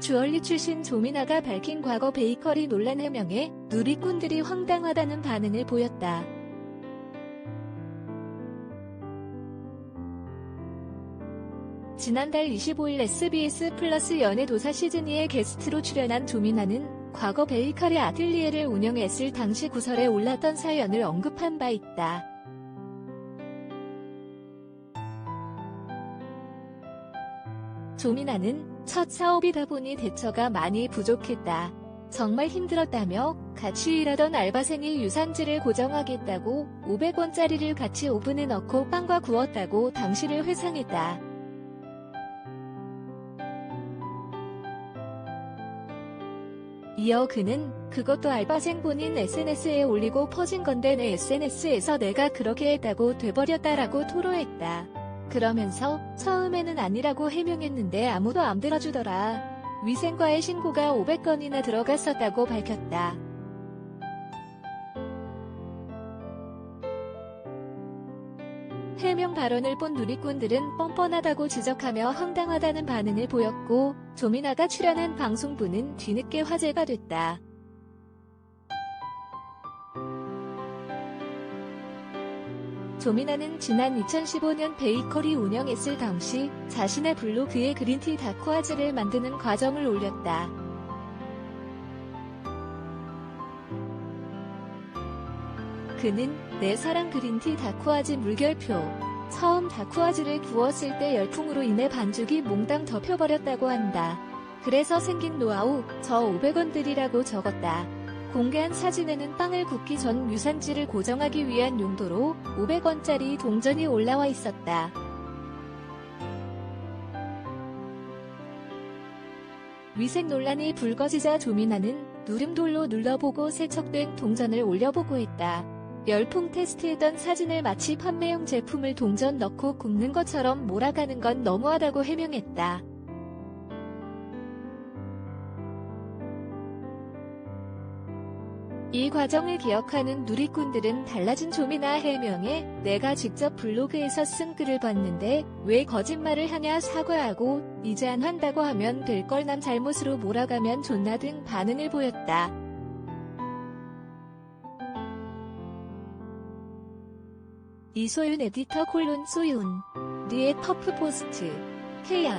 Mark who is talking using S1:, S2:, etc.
S1: 주얼리 출신 조미나가 밝힌 과거 베이커리 논란 해명에 누리꾼들이 황당하다는 반응을 보였다. 지난달 25일 SBS 플러스 연애도사 시즌2에 게스트로 출연한 조미나는 과거 베이커리 아틀리에를 운영했을 당시 구설에 올랐던 사연을 언급한 바 있다. 조미나는 첫 사업이다 보니 대처가 많이 부족했다. 정말 힘들었다며 같이 일하던 알바생이 유산지를 고정하겠다고 500원짜리를 같이 오븐에 넣고 빵과 구웠다고 당시를 회상했다. 이어 그는 그것도 알바생 본인 SNS에 올리고 퍼진 건데 내 SNS에서 내가 그렇게 했다고 돼버렸다라고 토로했다. 그러면서 처음에는 아니라고 해명했는데 아무도 안 들어주더라. 위생과의 신고가 500건이나 들어갔었다고 밝혔다. 해명 발언을 본 누리꾼들은 뻔뻔하다고 지적하며 황당하다는 반응을 보였고 조미나가 출연한 방송부는 뒤늦게 화제가 됐다. 조미나는 지난 2015년 베이커리 운영했을 당시 자신의 블로그에 그린티 다쿠아즈를 만드는 과정을 올렸다. 그는 내 사랑 그린티 다쿠아즈 물결표. 처음 다쿠아즈를 구웠을 때 열풍으로 인해 반죽이 몽땅 덮여버렸다고 한다. 그래서 생긴 노하우, 저 500원들이라고 적었다. 공개한 사진에는 빵을 굽기 전 유산지를 고정하기 위한 용도로 500원짜리 동전이 올라와 있었다. 위생 논란이 불거지자 조민아는 누름돌로 눌러보고 세척된 동전을 올려보고 했다. 열풍 테스트했던 사진을 마치 판매용 제품을 동전 넣고 굽는 것처럼 몰아가는 건 너무하다고 해명했다. 이 과정을 기억하는 누리꾼들은 달라진 조미나 해명에 내가 직접 블로그에서 쓴 글을 봤는데 왜 거짓말을 하냐 사과하고 이제 안 한다고 하면 될 걸 남 잘못으로 몰아가면 좋나 등 반응을 보였다. 이소윤 에디터 콜론 소윤 리의 퍼프 포스트 케야